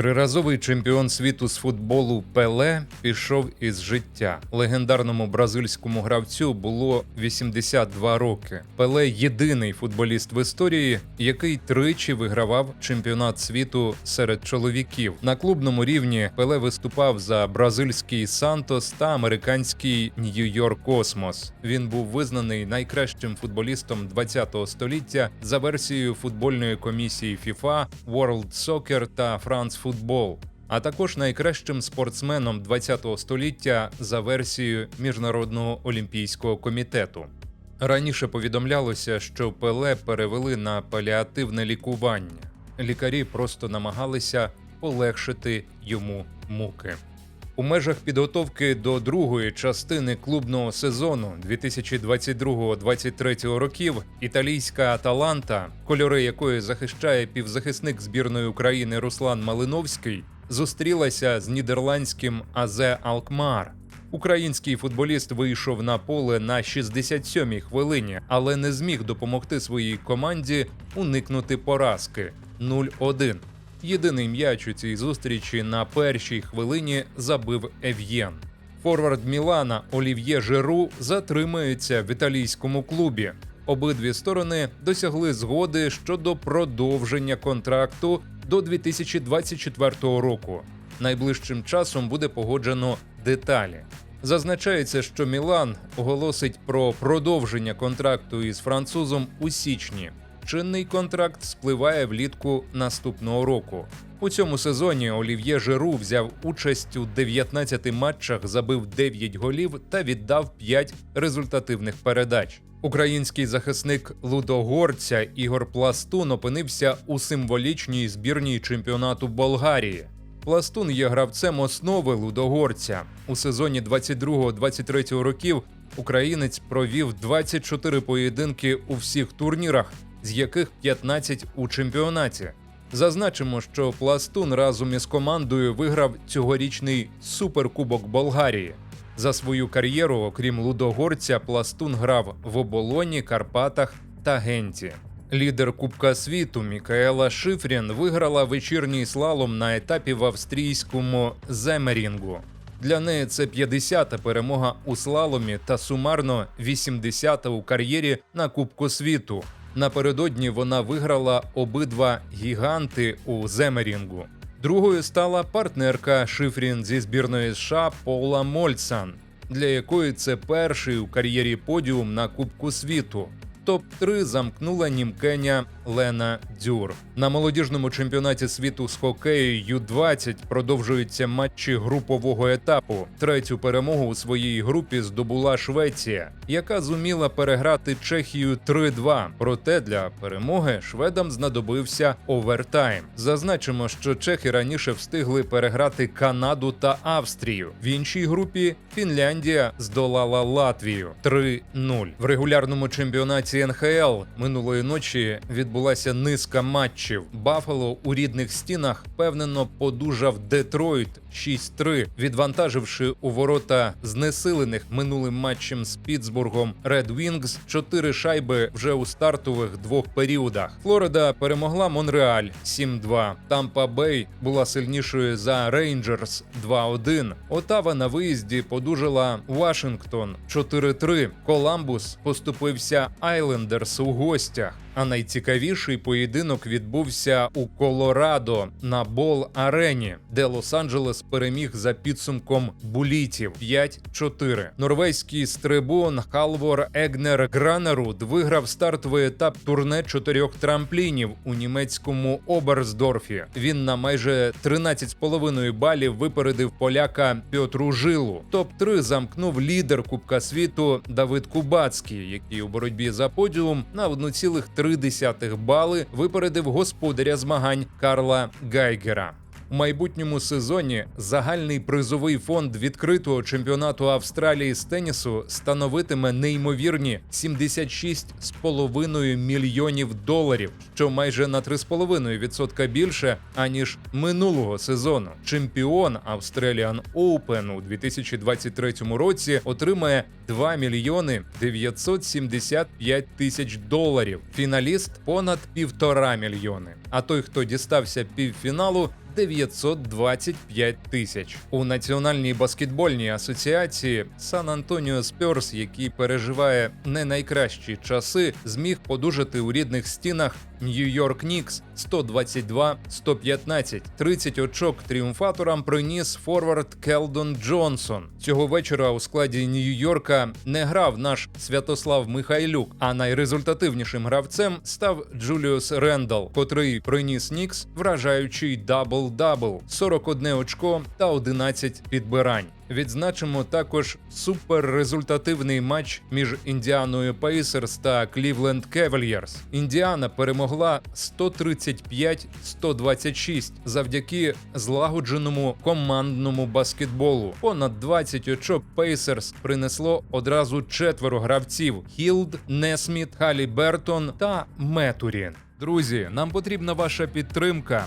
Триразовий чемпіон світу з футболу Пеле пішов із життя. Легендарному бразильському гравцю було 82 роки. Пеле єдиний футболіст в історії, який тричі вигравав чемпіонат світу серед чоловіків. На клубному рівні Пеле виступав за бразильський Сантос та американський Нью-Йорк Космос. Він був визнаний найкращим футболістом 20-го століття за версією футбольної комісії FIFA, World Soccer та France Football, а також найкращим спортсменом 20-го століття за версією Міжнародного олімпійського комітету. Раніше повідомлялося, що Пеле перевели на паліативне лікування. Лікарі просто намагалися полегшити йому муки. У межах підготовки до другої частини клубного сезону 2022-2023 років італійська Аталанта, кольори якої захищає півзахисник збірної України Руслан Малиновський, зустрілася з нідерландським Азе Алкмар. Український футболіст вийшов на поле на 67-й хвилині, але не зміг допомогти своїй команді уникнути поразки 0-1. Єдиний м'яч у цій зустрічі на першій хвилині забив Ев'єн. Форвард Мілана Олів'є Жиру затримається в італійському клубі. Обидві сторони досягли згоди щодо продовження контракту до 2024 року. Найближчим часом буде погоджено деталі. Зазначається, що Мілан оголосить про продовження контракту із французом у січні. Чинний контракт спливає влітку наступного року. У цьому сезоні Олів'є Жиру взяв участь у 19 матчах, забив 9 голів та віддав 5 результативних передач. Український захисник Лудогорця Ігор Пластун опинився у символічній збірній чемпіонату Болгарії. Пластун є гравцем основи Лудогорця. У сезоні 22-23 років українець провів 24 поєдинки у всіх турнірах, з яких 15 у чемпіонаті. Зазначимо, що Пластун разом із командою виграв цьогорічний суперкубок Болгарії. За свою кар'єру, окрім Лудогорця, Пластун грав в оболоні, Карпатах та Генті. Лідер Кубка світу Мікаела Шифрін виграла вечірній слалом на етапі в австрійському Земерінгу. Для неї це 50-та перемога у слаломі та сумарно 80-та у кар'єрі на Кубку світу. Напередодні вона виграла обидва гіганти у Земерінгу. Другою стала партнерка Шифрін зі збірної США Пола Мольсан, для якої це перший у кар'єрі подіум на Кубку світу. Топ-3 замкнула німкеня Лена Дюр. На молодіжному чемпіонаті світу з хокею Ю-20 продовжуються матчі групового етапу. Третю перемогу у своїй групі здобула Швеція, яка зуміла переграти Чехію 3-2. Проте для перемоги шведам знадобився овертайм. Зазначимо, що чехи раніше встигли переграти Канаду та Австрію. В іншій групі Фінляндія здолала Латвію 3-0. В регулярному чемпіонаті НХЛ минулої ночі відбулася низка матчів. Баффало у рідних стінах впевнено подужав Детройт 6-3, відвантаживши у ворота знесилених минулим матчем з Пітсбургом Red Wings 4 шайби вже у стартових двох періодах. Флорида перемогла Монреаль 7-2. Тампа Бей була сильнішою за Рейнджерс 2-1. Отава на виїзді подужала Вашингтон 4-3. Коламбус поступився Айлендерс у гостях. А найцікавіший поєдинок відбувся у Колорадо на Бол Арені, де Лос-Анджелес переміг за підсумком булітів 5-4. Норвезький стрибун Халвор Егнер Гранеруд виграв стартовий етап турне чотирьох трамплінів у німецькому Оберсдорфі. Він на майже 13,5 балів випередив поляка Пьотру Жилу. Топ 3 замкнув лідер Кубка світу Давид Кубацький, який у боротьбі за подіум на 1,3 бали випередив господаря змагань Карла Гайгера. У майбутньому сезоні загальний призовий фонд відкритого чемпіонату Австралії з тенісу становитиме неймовірні 76,5 мільйонів доларів, що майже на 3,5% більше аніж минулого сезону. Чемпіон Australian Open у 2023 році отримає 2 мільйони 975 тисяч доларів. Фіналіст понад півтора мільйони. А той, хто дістався півфіналу, 925 тисяч. У Національній баскетбольній асоціації Сан Антоніо Спьорс, який переживає не найкращі часи, зміг подужати у рідних стінах Нью-Йорк Нікс 122-115. 30 очок тріумфаторам приніс форвард Келдон Джонсон. Цього вечора у складі Нью-Йорка не грав наш Святослав Михайлюк, а найрезультативнішим гравцем став Джуліус Рендал, котрий приніс Нікс вражаючий дабл-дабл 41 очко та 11 підбирань. Відзначимо також суперрезультативний матч між Індіаною Пейсерс та Клівленд Кевальєрс. Індіана перемогла 135-126 завдяки злагодженому командному баскетболу. Понад 20 очок Пейсерс принесло одразу четверо гравців: Хілд, Несміт, Халі Бертон та Метурін. Друзі, нам потрібна ваша підтримка.